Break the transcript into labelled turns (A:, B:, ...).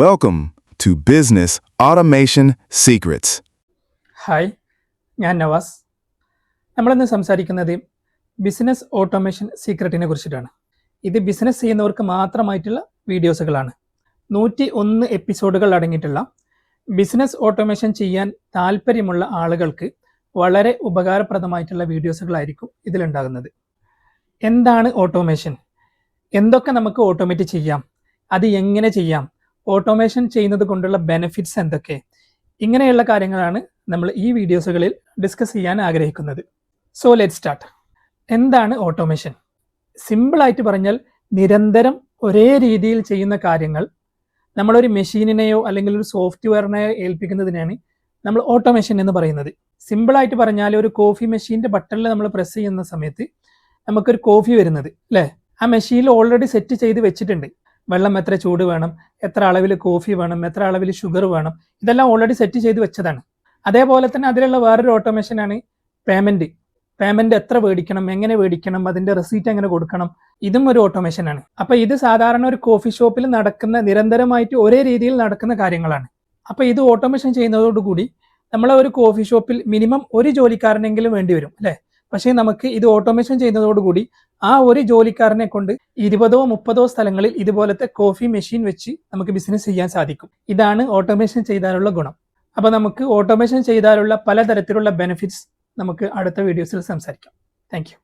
A: Welcome to Business Automation Secrets.
B: Hi ഞാൻ നവാസ്. നമ്മളിന്ന് സംസാരിക്കുന്നത് ബിസിനസ് ഓട്ടോമേഷൻ സീക്രട്ടിനെ കുറിച്ചിട്ടാണ്. ഇത് ബിസിനസ് ചെയ്യുന്നവർക്ക് മാത്രമായിട്ടുള്ള വീഡിയോസുകളാണ് നൂറ്റി ഒന്ന് എപ്പിസോഡുകൾ അടങ്ങിയിട്ടുള്ള ബിസിനസ് ഓട്ടോമേഷൻ ചെയ്യാൻ താല്പര്യമുള്ള ആളുകൾക്ക് വളരെ ഉപകാരപ്രദമായിട്ടുള്ള വീഡിയോസുകളായിരിക്കും ഇതിലുണ്ടാകുന്നത്. എന്താണ് ഓട്ടോമേഷൻ എന്തൊക്കെ നമുക്ക് ഓട്ടോമേറ്റ് ചെയ്യാം? അത് എങ്ങനെ ചെയ്യാം? ഓട്ടോമേഷൻ ചെയ്യുന്നത് കൊണ്ടുള്ള ബെനിഫിറ്റ്സ് എന്തൊക്കെ? ഇങ്ങനെയുള്ള കാര്യങ്ങളാണ് നമ്മൾ ഈ വീഡിയോസുകളിൽ ഡിസ്കസ് ചെയ്യാൻ ആഗ്രഹിക്കുന്നത്. സോ ലെറ്റ് സ്റ്റാർട്ട് എന്താണ് ഓട്ടോമേഷൻ സിമ്പിളായിട്ട് പറഞ്ഞാൽ നിരന്തരം ഒരേ രീതിയിൽ ചെയ്യുന്ന കാര്യങ്ങൾ നമ്മളൊരു മെഷീനിനെയോ അല്ലെങ്കിൽ ഒരു സോഫ്റ്റ്വെയറിനെയോ ഏൽപ്പിക്കുന്നതിനാണ് നമ്മൾ ഓട്ടോമേഷൻ എന്ന് പറയുന്നത്. സിമ്പിളായിട്ട് പറഞ്ഞാൽ ഒരു കോഫി മെഷീന്റെ ബട്ടണിൽ നമ്മൾ പ്രസ് ചെയ്യുന്ന സമയത്ത് നമുക്കൊരു കോഫി വരുന്നത് അല്ലേ? ആ മെഷീനിൽ ഓൾറെഡി സെറ്റ് ചെയ്ത് വെച്ചിട്ടുണ്ട്. വെള്ളം എത്ര ചൂട് വേണം എത്ര അളവിൽ കോഫി വേണം എത്ര അളവിൽ ഷുഗർ വേണം ഇതെല്ലാം ഓൾറെഡി സെറ്റ് ചെയ്ത് വെച്ചതാണ്. അതേപോലെ തന്നെ അതിലുള്ള വേറൊരു ഓട്ടോമേഷനാണ് പേയ്മെന്റ് പേയ്മെന്റ് എത്ര മേടിക്കണം എങ്ങനെ മേടിക്കണം അതിന്റെ റെസീറ്റ് എങ്ങനെ കൊടുക്കണം ഇതും ഒരു ഓട്ടോമേഷനാണ് അപ്പൊ ഇത് സാധാരണ ഒരു കോഫി ഷോപ്പിൽ നടക്കുന്ന നിരന്തരമായിട്ട് ഒരേ രീതിയിൽ നടക്കുന്ന കാര്യങ്ങളാണ്. അപ്പൊ ഇത് ഓട്ടോമേഷൻ ചെയ്യുന്നതോടുകൂടി നമ്മളെ ഒരു കോഫി ഷോപ്പിൽ മിനിമം ഒരു ജോലിക്കാരനെങ്കിലും വേണ്ടി വരും അല്ലെ? പക്ഷേ നമുക്ക് ഇത് ഓട്ടോമേഷൻ ചെയ്യുന്നതോടുകൂടി ആ ഒരു ജോലിക്കാരനെ കൊണ്ട് ഇരുപതോ മുപ്പതോ സ്ഥലങ്ങളിൽ ഇതുപോലത്തെ കോഫി മെഷീൻ വെച്ച് നമുക്ക് ബിസിനസ് ചെയ്യാൻ സാധിക്കും. ഇതാണ് ഓട്ടോമേഷൻ ചെയ്താലുള്ള ഗുണം. അപ്പൊ നമുക്ക് ഓട്ടോമേഷൻ ചെയ്താലുള്ള പലതരത്തിലുള്ള ബെനിഫിറ്റ്സ് നമുക്ക് അടുത്ത വീഡിയോസിൽ സംസാരിക്കാം. താങ്ക്